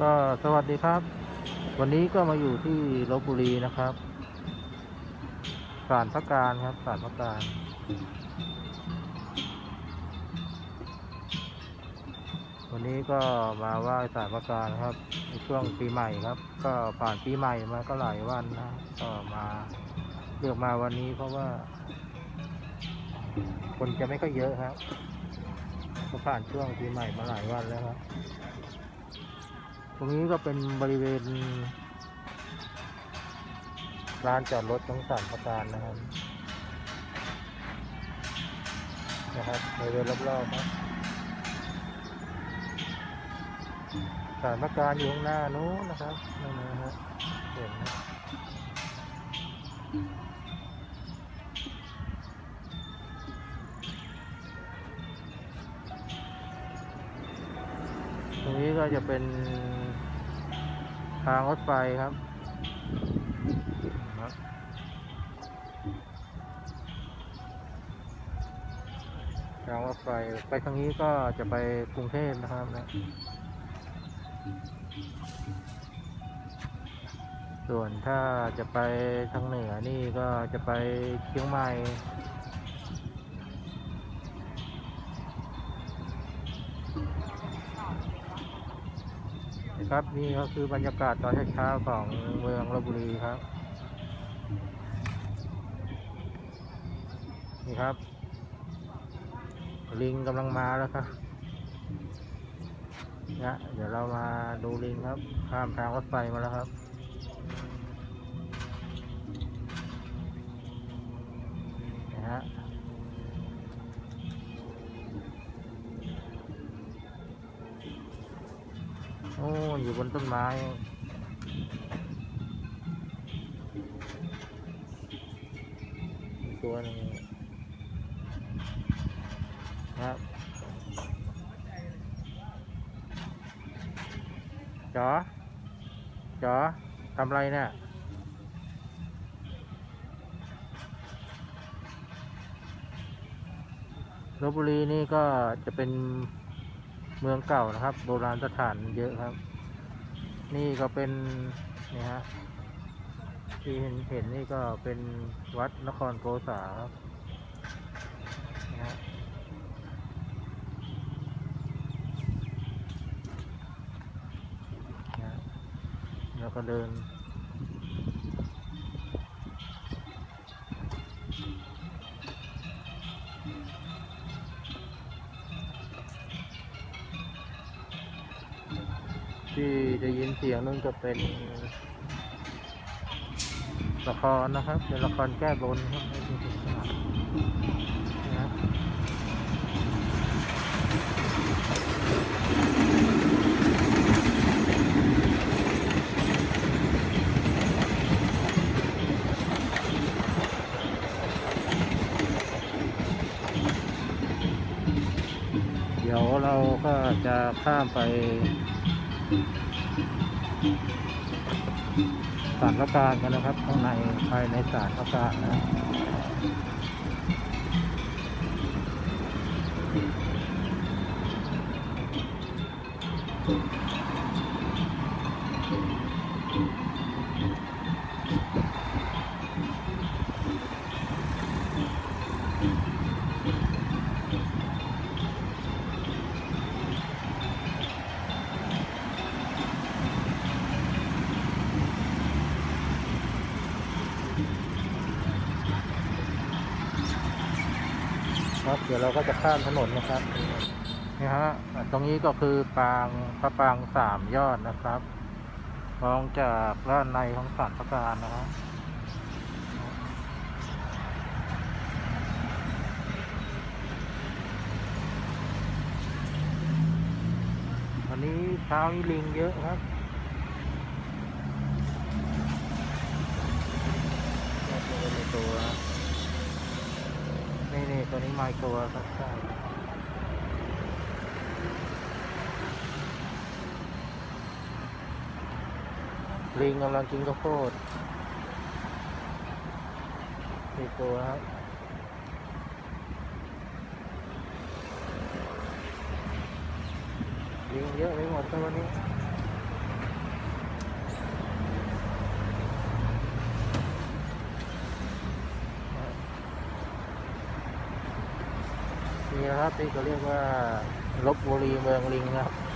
ก็สวัสดีครับ วันนี้ก็มาอยู่ที่ลบบุรีนะครับศาลพระการครับศาลพระการ วันนี้ก็มาไหว้ศาลพระการครับในช่วงปีใหม่ครับ ก็ผ่านปีใหม่มาก็หลายวันนะก็มาเลือกมาวันนี้เพราะว่า คนจะไม่ค่อยเยอะครับ ก็ผ่านช่วงปีใหม่มาหลายวันแล้วครับ ตรงนี้ก็เป็นบริเวณลานจอดรถของสารประการนะครับ นะครับบริเวณรอบๆครับสารประการอยู่ข้างหน้านู้นนะครับนั่นนะฮะเห็นนะ ตรงนี้ก็จะเป็นทางรถไฟครับครับทางรถไฟไปทางนี้ก็จะไปกรุงเทพนะครับนะส่วนถ้าจะไปทางเหนือนี่ก็จะไปเชียงใหม่ ครับนี่ก็คือบรรยากาศตอนเช้าๆของเมืองลบบุรีครับ นี่ครับ ลิงกำลังมาแล้วครับนะเดี๋ยวเรามาดูลิงครับ ข้ามทางรถไฟมาแล้วครับนะฮะ อ้อยู่บนต้นไม้มีตัวนึงครับจ๋อจ๋อทำอะไรเนี่ยลบบุรีนี่ก็จะเป็น เมืองเก่านะครับ โบราณสถานเยอะครับ นี่ก็เป็นนี่ฮะที่เห็นเห็นนี่ก็เป็นวัดนครโกษาครับนะฮะแล้วก็เดิน ที่ได้ยินเสียงนั่นก็เป็นละครนะครับ เป็นละครแก้บนครับนะเดี๋ยวเราก็จะข้ามไป สาลพระการกันนะครับ ข้างในภายในสาลพระการนะ ครับ เดี๋ยวเราก็จะข้ามถนนนะครับนี่ฮะตรงนี้ก็คือปางพระปางสามยอดนะครับมองจากด้านในของศาลพระการนะครับวันนี้เช้านี้ลิงเยอะครับตัวในตัวนี่นี่ ตัวนี้ไมโครครับใช่ลิงกำลังกินข้าวโพดนี่ตัวครับลิงเยอะไปหมดครัวนี้ นะครับที่เขาเรียกว่าลบบุรีเมืองลิงนะครับ